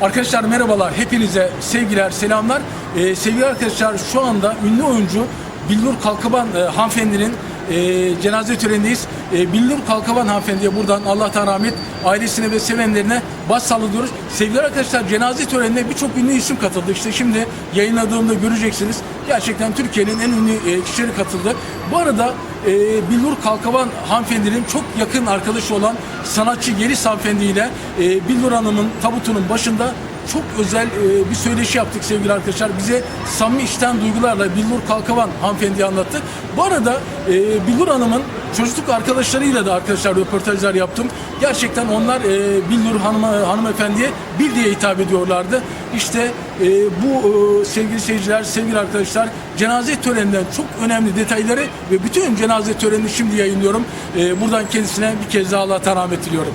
Arkadaşlar merhabalar, hepinize sevgiler, selamlar. Ee, sevgili arkadaşlar şu anda ünlü oyuncu Billur Kalkaban e, hanımefendinin e, cenaze törenindeyiz. E, Billur Kalkaban hanımefendiye buradan Allah'tan rahmet ailesine ve sevenlerine başsağlığı diyoruz. Sevgili arkadaşlar cenaze törenine birçok ünlü isim katıldı. İşte şimdi yayınladığımda göreceksiniz. Gerçekten Türkiye'nin en ünlü e, kişileri katıldı. Bu arada e, Billur Kalkavan hanımefendinin çok yakın arkadaşı olan sanatçı Yeliz hanımefendi ile e, Billur Hanım'ın tabutunun başında çok özel e, bir söyleşi yaptık sevgili arkadaşlar. Bize samimi içten duygularla Billur Kalkavan hanımefendiyi anlattı. Bu arada e, Billur Hanım'ın çocukluk arkadaşlarıyla da arkadaşlar röportajlar yaptım. Gerçekten onlar e, Billur hanım, hanımefendiye bir diye hitap ediyorlardı. İşte e, bu e, sevgili seyirciler, sevgili arkadaşlar cenaze töreninden çok önemli detayları ve bütün cenaze törenini şimdi yayınlıyorum. E, buradan kendisine bir kez daha Allah'tan rahmet diliyorum.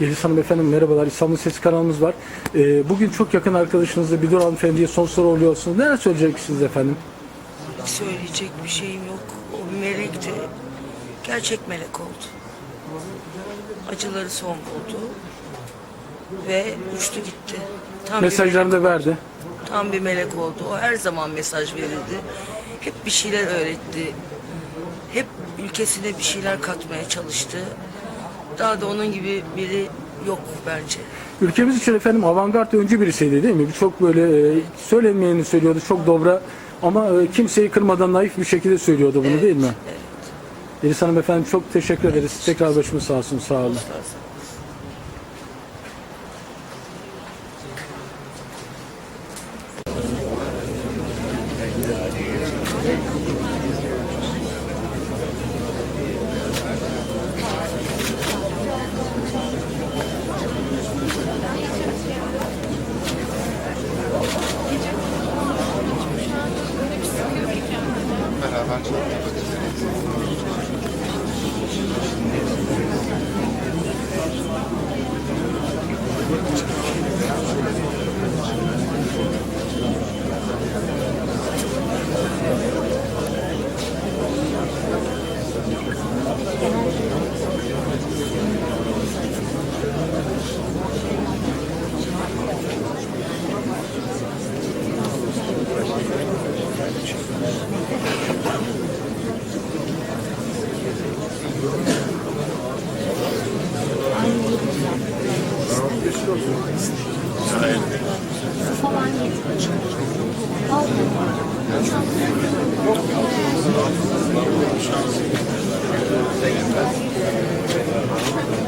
Yeliz Hanım efendim merhabalar. İstanbul Sesi kanalımız var. Ee, bugün çok yakın arkadaşınızla Bidur Hanımefendi'ye son soru oluyorsunuz. Neler söyleyeceksiniz efendim? Söyleyecek bir şeyim yok. O bir melekti. Gerçek melek oldu. Acıları son buldu. Ve uçtu gitti. Tam bir, Mesajlarını da verdi. tam bir melek oldu. O her zaman mesaj verirdi. Hep bir şeyler öğretti. Hep ülkesine bir şeyler katmaya çalıştı. Daha da onun gibi biri yok bence. Ülkemiz için efendim avantgard öncü birisiydi değil mi? Çok böyle e, söylenmeyeni söylüyordu. Çok dobra ama e, kimseyi kırmadan naif bir şekilde söylüyordu bunu değil mi? Evet. Yeliz Hanım efendim çok teşekkür ederiz. Tekrar başımız sağ olsun. Sağ olun. Birkaç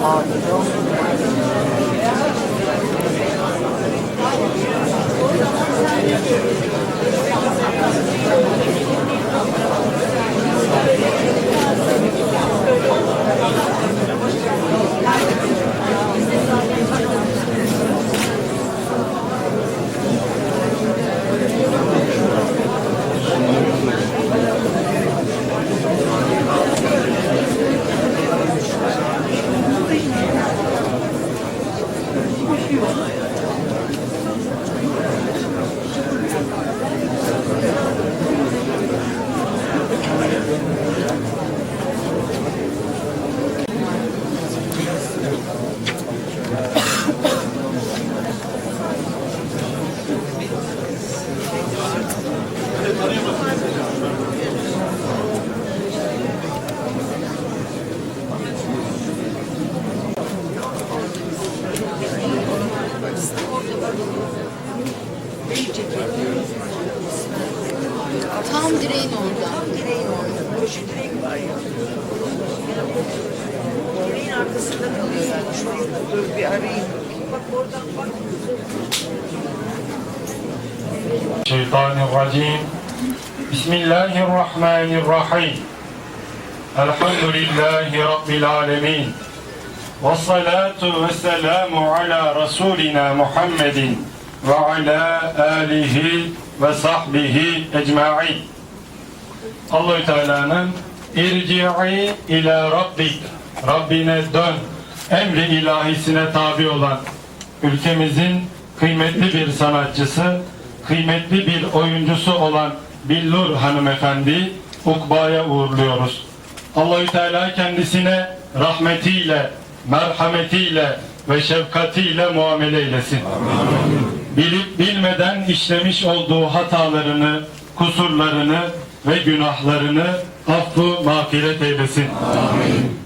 Tam الرحمن الرحيم الحمد لله رب العالمين والصلاة والسلام على رسولنا محمد وعلى آله وصحبه أجمعين Allahü Teala'nın irci'i ila rabbik Rabbine dön emri ilahisine tabi olan ülkemizin kıymetli bir sanatçısı kıymetli bir oyuncusu olan Billur hanımefendi Ukba'ya uğurluyoruz. Allahü Teala kendisine rahmetiyle, merhametiyle ve şefkatiyle muamele eylesin. Bilip bilmeden işlemiş olduğu hatalarını, kusurlarını ve günahlarını affı mağfiret eylesin.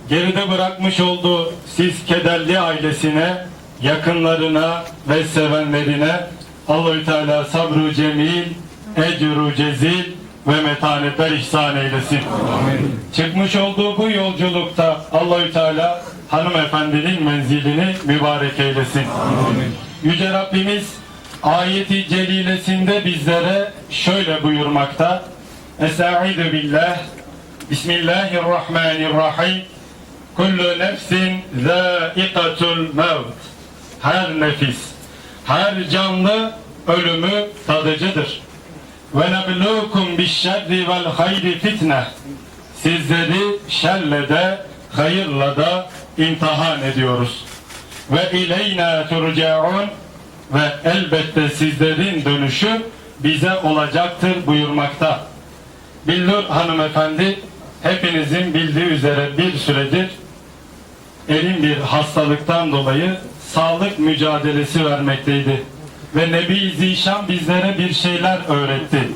Geride bırakmış olduğu siz kederli ailesine, yakınlarına ve sevenlerine Allahü Teala sabru cemil, ecru cezil ve metanetler ihsan eylesin. Çıkmış olduğu bu yolculukta Allahü Teala hanımefendinin menzilini mübarek eylesin. Yüce Rabbimiz ayeti celilesinde bizlere şöyle buyurmakta. Estaizu billah. Bismillahirrahmanirrahim. Kullu nefsin zâikatul mevt. Her nefis, her canlı ölümü tadıcıdır. Ve neblukum bişşerri vel hayri fitne. Sizleri şerle de hayırla da imtihan ediyoruz. Ve ileyna turcaun ve elbette sizlerin dönüşü bize olacaktır buyurmakta. Billur hanımefendi hepinizin bildiği üzere bir süredir elin bir hastalıktan dolayı sağlık mücadelesi vermekteydi. Ve Nebi Zişan bizlere bir şeyler öğretti.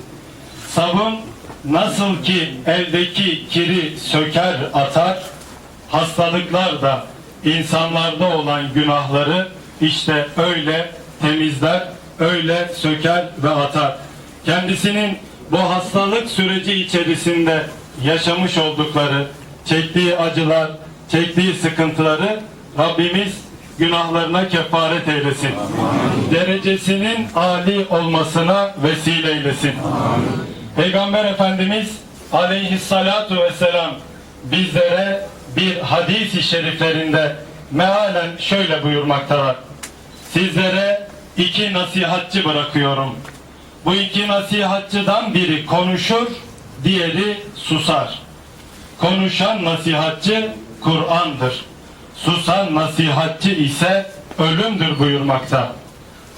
Sabun nasıl ki eldeki kiri söker atar, hastalıklar da insanlarda olan günahları işte öyle temizler, öyle söker ve atar. Kendisinin bu hastalık süreci içerisinde yaşamış oldukları çektiği acılar, çektiği sıkıntıları Rabbimiz günahlarına kefaret eylesin. Derecesinin âli olmasına vesile eylesin. Peygamber Efendimiz aleyhissalatu vesselam bizlere bir hadis-i şeriflerinde mealen şöyle buyurmaktalar. Sizlere iki nasihatçı bırakıyorum. Bu iki nasihatçıdan biri konuşur, diğeri susar. Konuşan nasihatçı Kur'an'dır. Susan nasihatçı ise ölümdür buyurmakta.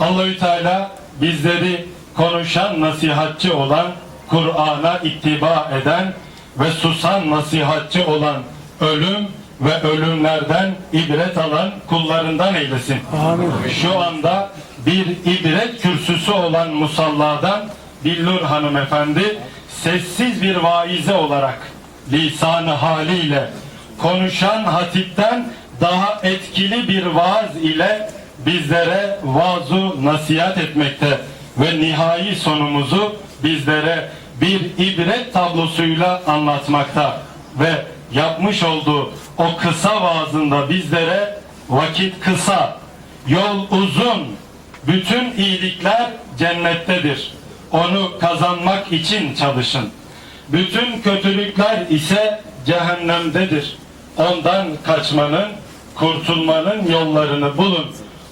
Allahü Teala bizleri konuşan nasihatçı olan Kur'an'a ittiba eden ve susan nasihatçı olan ölüm ve ölümlerden ibret alan kullarından eylesin. Şu anda bir ibret kürsüsü olan musalladan Billur hanımefendi sessiz bir vaize olarak lisanı haliyle konuşan hatipten daha etkili bir vaaz ile bizlere vazu nasihat etmekte ve nihai sonumuzu bizlere bir ibret tablosuyla anlatmakta ve yapmış olduğu o kısa vaazında bizlere vakit kısa, yol uzun, bütün iyilikler cennettedir. Onu kazanmak için çalışın. Bütün kötülükler ise cehennemdedir. Ondan kaçmanın, kurtulmanın yollarını bulun.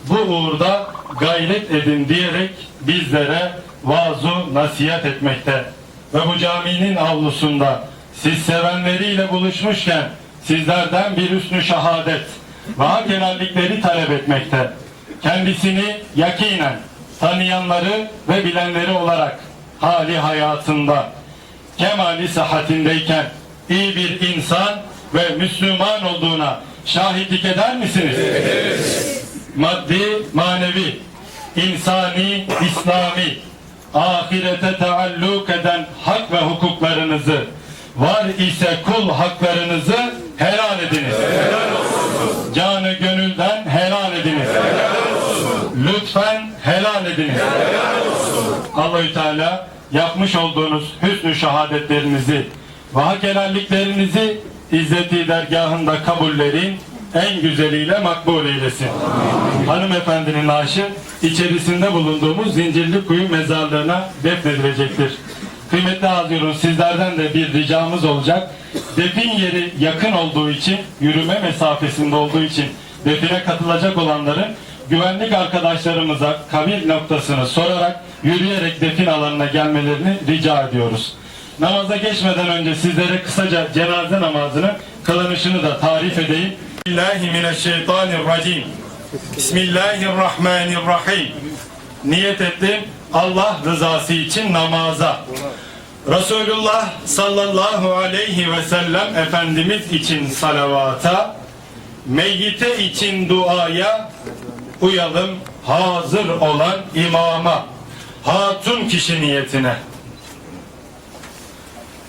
Bu uğurda gayret edin diyerek bizlere vazu nasihat etmekte. Ve bu caminin avlusunda siz sevenleriyle buluşmuşken sizlerden bir üstü şehadet ve hak helallikleri talep etmekte. Kendisini yakinen tanıyanları ve bilenleri olarak hali hayatında kemali sıhhatindeyken iyi bir insan ve Müslüman olduğuna şahitlik eder misiniz? Maddi, manevi, insani, İslami, ahirete taalluk eden hak ve hukuklarınızı, var ise kul haklarınızı helal ediniz. Canı gönülden helal ediniz. Lütfen helal ediniz. Allahü Teala yapmış olduğunuz hüsnü şehadetlerinizi ve hak helalliklerinizi İzzeti dergahında kabullerin en güzeliyle makbul eylesin. Hanımefendinin naaşı içerisinde bulunduğumuz Zincirli Kuyu mezarlığına defnedilecektir. Kıymetli Hazirun sizlerden de bir ricamız olacak. Defin yeri yakın olduğu için, yürüme mesafesinde olduğu için define katılacak olanların güvenlik arkadaşlarımıza kabir noktasını sorarak yürüyerek defin alanına gelmelerini rica ediyoruz. Namaza geçmeden önce sizlere kısaca cenaze namazının kılınışını da tarif edeyim. Bismillahirrahmanirrahim. Bismillahirrahmanirrahim. Niyet ettim Allah rızası için namaza. Resulullah sallallahu aleyhi ve sellem Efendimiz için salavata, meyyite için duaya, uyalım hazır olan imama, hatun kişi niyetine.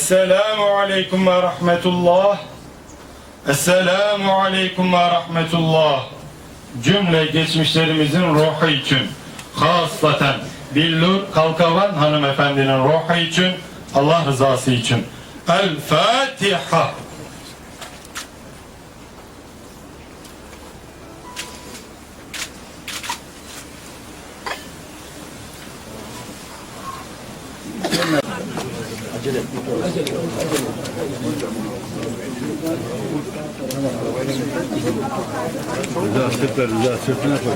Esselamu Aleyküm ve Rahmetullah. Esselamu Aleyküm ve Rahmetullah. Cümle geçmişlerimizin ruhu için, hasaten Billur Kalkavan hanımefendinin ruhu için, Allah rızası için. El Fatiha. Rıza sırtlar, Rıza sırtına koy.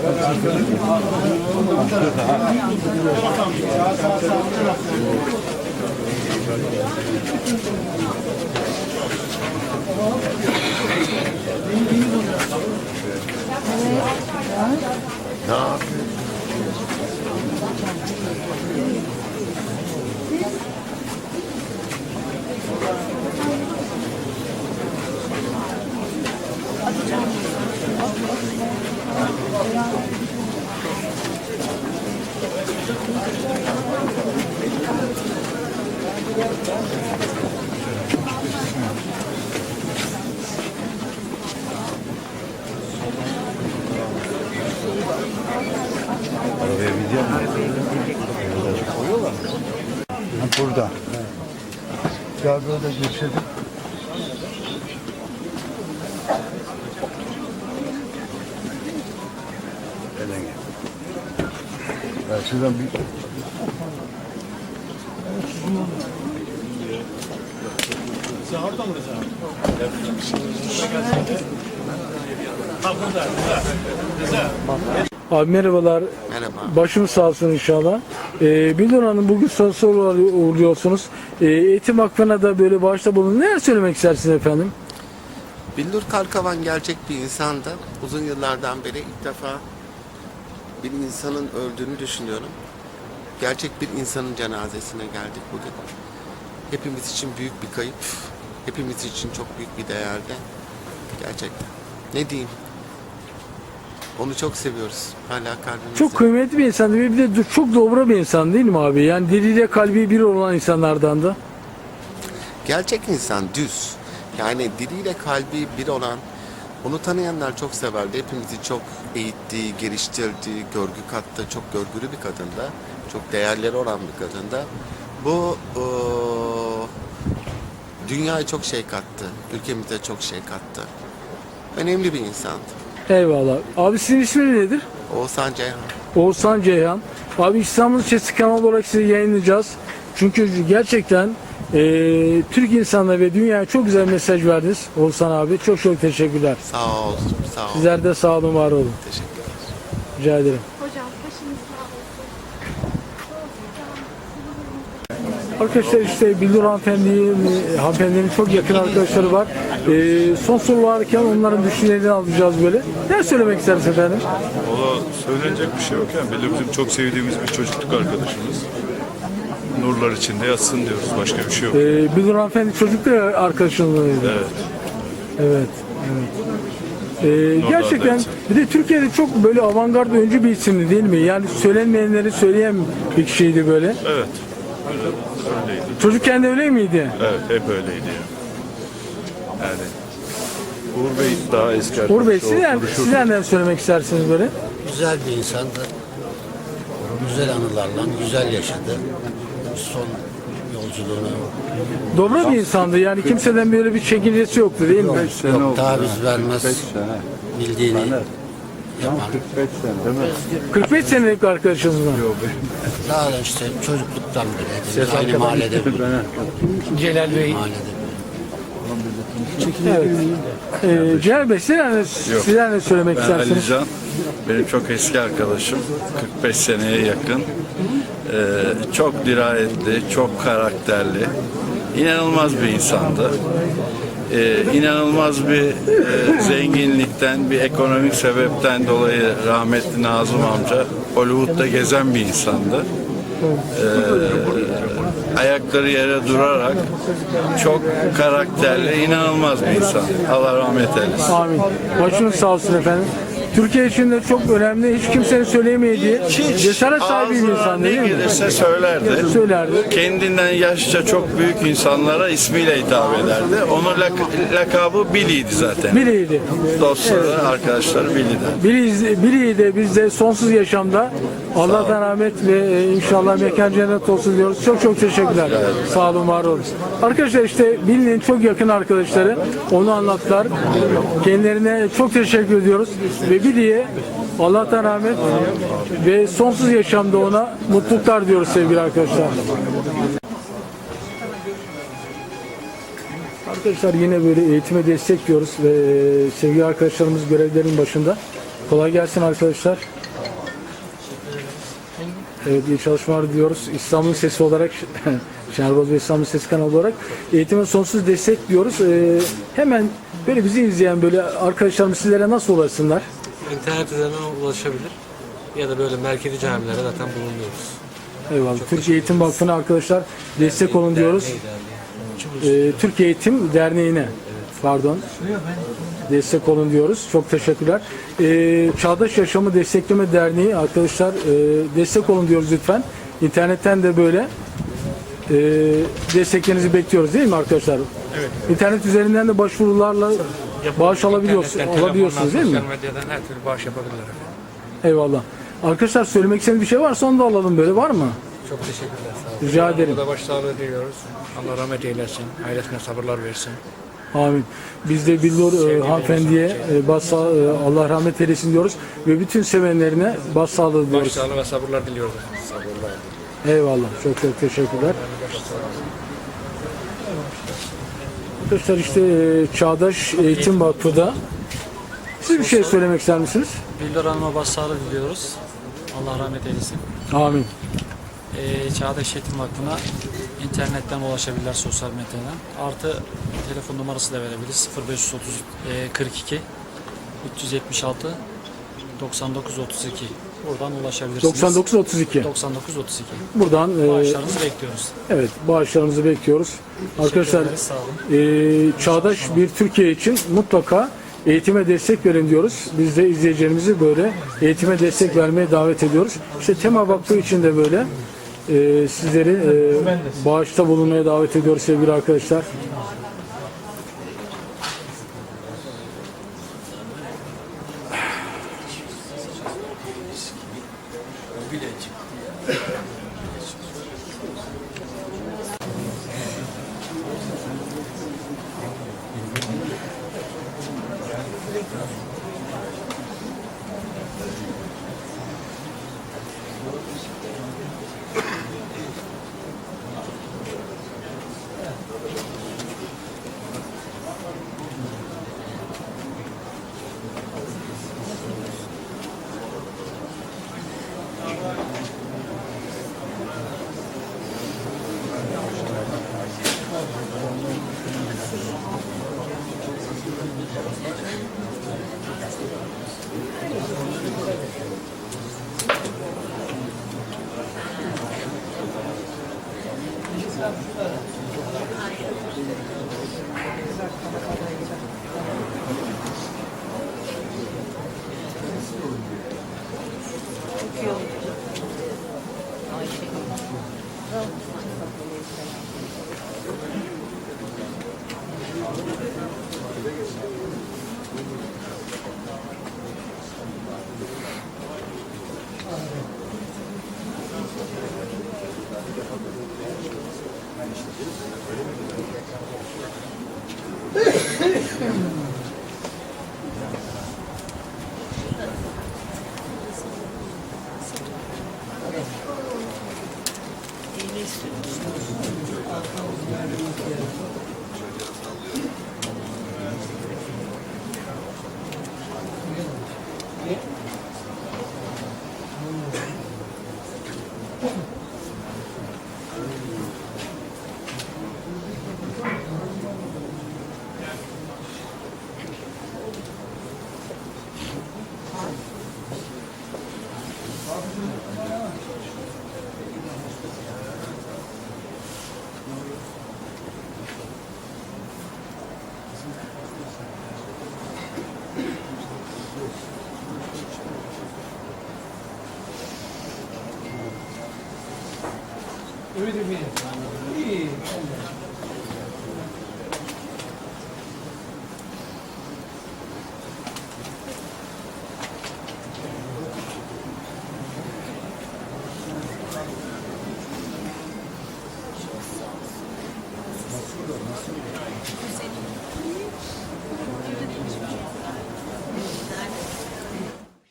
Arabaya Böyle geçelim. Ya şuradan bir... Abi merhabalar. Merhaba. Başımız sağ olsun inşallah. Ee, Bildur Hanım bugün soru uğurluyorsunuz. Ee, Eğitim Vakfı'na da böyle bağışta bulun. Neler söylemek istersiniz efendim? Billur Karkavan gerçek bir insandı. Uzun yıllardan beri ilk defa bir insanın öldüğünü düşünüyorum. Gerçek bir insanın cenazesine geldik bugün. Hepimiz için büyük bir kayıp. Hepimiz için çok büyük bir değerde. Gerçekten. Ne diyeyim? Onu çok seviyoruz. Hala kalbimizde. Çok kıymetli bir insandı ve bir de çok dobra bir insan değil mi abi? Yani diliyle kalbi bir olan insanlardan da. Gerçek insan düz. Yani diliyle kalbi bir olan, onu tanıyanlar çok severdi. Hepimizi çok eğitti, geliştirdi, görgü kattı. Çok görgülü bir kadında. Çok değerleri olan bir kadında. Bu eee dünyaya çok şey kattı. Ülkemize çok şey kattı. Önemli bir insandı. Eyvallah. Abi sizin isminiz nedir? Oğuzhan Ceyhan. Oğuzhan Ceyhan. Abi İstanbul Sesi kanal olarak sizi yayınlayacağız. Çünkü gerçekten eee Türk insanına ve dünyaya çok güzel mesaj verdiniz Oğuzhan abi. Çok çok teşekkürler. Sağ ol, sağ ol. Sizler de sağ olun, var olun. Teşekkürler. Rica ederim. Hocam başınız sağ olsun. Arkadaşlar işte Bildur hanımefendinin, hanımefendinin çok yakın arkadaşları var. Ee, son soru varken onların düşüncelerini alacağız böyle. Ne söylemek istersiniz efendim? Valla söylenecek bir şey yok yani. Belli bizim çok sevdiğimiz bir çocukluk arkadaşımız. Nurlar içinde yatsın diyoruz. Başka bir şey yok. Ee, Bildur hanımefendi çocukluk arkadaşınız? Evet. Evet. evet. Ee, gerçekten bir de Türkiye'de çok böyle avantgard öncü bir isimdi değil mi? Yani söylenmeyenleri söyleyen bir kişiydi böyle. Evet. Öyleydi. Çocukken de öyle miydi? Evet. Hep öyleydi yani. Uğur Bey daha eski arkadaş. Uğur Bey duruşu- sizler ne söylemek istersiniz böyle? güzel bir insandı. Güzel anılarla güzel yaşadı. Son yolculuğunu Dobra bir insandı yani kimseden böyle bir çekincesi yoktu değil mi? yok taviz vermez. Bildiğini yapan. 45 senelik arkadaşınız mı? Daha da işte çocukluktan beri aynı mahallede. Celal Bey. mahallede Evet. Ee, Celal Bey sizler ne, sizler ne söylemek Ben istersiniz? Alican, benim çok eski arkadaşım, 45 seneye yakın. Ee, çok dirayetli, çok karakterli, inanılmaz bir insandı. Ee, inanılmaz bir e, zenginlikten, bir ekonomik sebepten dolayı rahmetli Nazım amca Hollywood'da gezen bir insandı. Ee, ayakları yere durarak çok karakterli, inanılmaz bir insan. Allah rahmet eylesin. Amin. Başınız sağ olsun efendim. Türkiye için de çok önemli, hiç kimsenin söyleyemediği cesaret sahibi bir insan değil mi? gelirse söylerdi. Söylerdi. Kendinden yaşça çok büyük insanlara ismiyle hitap ederdi. Onun lak- lakabı Billy'ydi zaten. Biriydi. Dostları, arkadaşları Billy'den. Biri, biri de biz de sonsuz yaşamda Allah'tan rahmet ve e, inşallah mekan cennet olsun diyoruz. Çok çok teşekkürler. Sağ olun, var olun. Arkadaşlar işte Billy'nin çok yakın arkadaşları onu anlattılar. Kendilerine çok teşekkür ediyoruz. Ve Billy'ye Allah'tan rahmet ve sonsuz yaşamda ona mutluluklar diyoruz sevgili arkadaşlar. Arkadaşlar yine böyle eğitime destekliyoruz ve e, sevgili arkadaşlarımız görevlerin başında. Kolay gelsin arkadaşlar. Evet iyi çalışmalar diyoruz. İstanbul'un sesi olarak Şenerbaz ve İstanbul Sesi kanalı olarak eğitime sonsuz destek diyoruz. Ee, hemen böyle bizi izleyen böyle arkadaşlarımız sizlere nasıl ulaşsınlar? İnternet üzerinden ulaşabilir. Ya da böyle merkezi camilere zaten bulunuyoruz. Eyvallah. Türkiye Eğitim Vakfı'na arkadaşlar destek olun diyoruz. Ee, Türkiye Eğitim Derneği'ne pardon destek olun diyoruz. Çok teşekkürler. Ee, Çağdaş Yaşamı Destekleme Derneği arkadaşlar e, destek olun diyoruz lütfen. İnternetten de böyle e, desteklerinizi bekliyoruz değil mi arkadaşlar? Evet. İnternet üzerinden de başvurularla bağış alabiliyorsunuz, İnternetten, alabiliyorsunuz değil mi? Sosyal medyadan her türlü bağış yapabilirler. efendim. Eyvallah. Arkadaşlar söylemek istediğiniz bir şey varsa onu da alalım böyle var mı? Çok teşekkürler. Sağ olun. Rica ederim. Burada başsağlığı diliyoruz. Allah rahmet eylesin. Ailesine sabırlar versin. Amin. Biz de Billur e, hanımefendiye e, başsağ, e, Allah rahmet eylesin diyoruz ve bütün sevenlerine başsağlığı diyoruz. Başsağlığı ve sabırlar diliyoruz. Sabırlar. Eyvallah. Çok çok teşekkürler. Arkadaşlar işte e, Çağdaş Eğitim Vakfı'da siz bir şey söylemek ister misiniz? Billur Hanım'a başsağlığı diliyoruz. Allah rahmet eylesin. Amin. Ee, Çağdaş Eğitim Vakfı'na internetten ulaşabilirler sosyal medyadan. Artı telefon numarası da verebiliriz. 0530 e, 42 376 99 32. Buradan ulaşabilirsiniz. 99 32. 99 32. Buradan e, Bağışlarınızı bekliyoruz. evet bağışlarınızı bekliyoruz. Arkadaşlar ederiz, sağ olun. e, çağdaş bir Türkiye için mutlaka eğitime destek verin diyoruz. Biz de izleyicilerimizi böyle eğitime destek vermeye davet ediyoruz. İşte Tema Vakfı için de böyle e, sizleri e, bağışta bulunmaya davet ediyoruz sevgili arkadaşlar.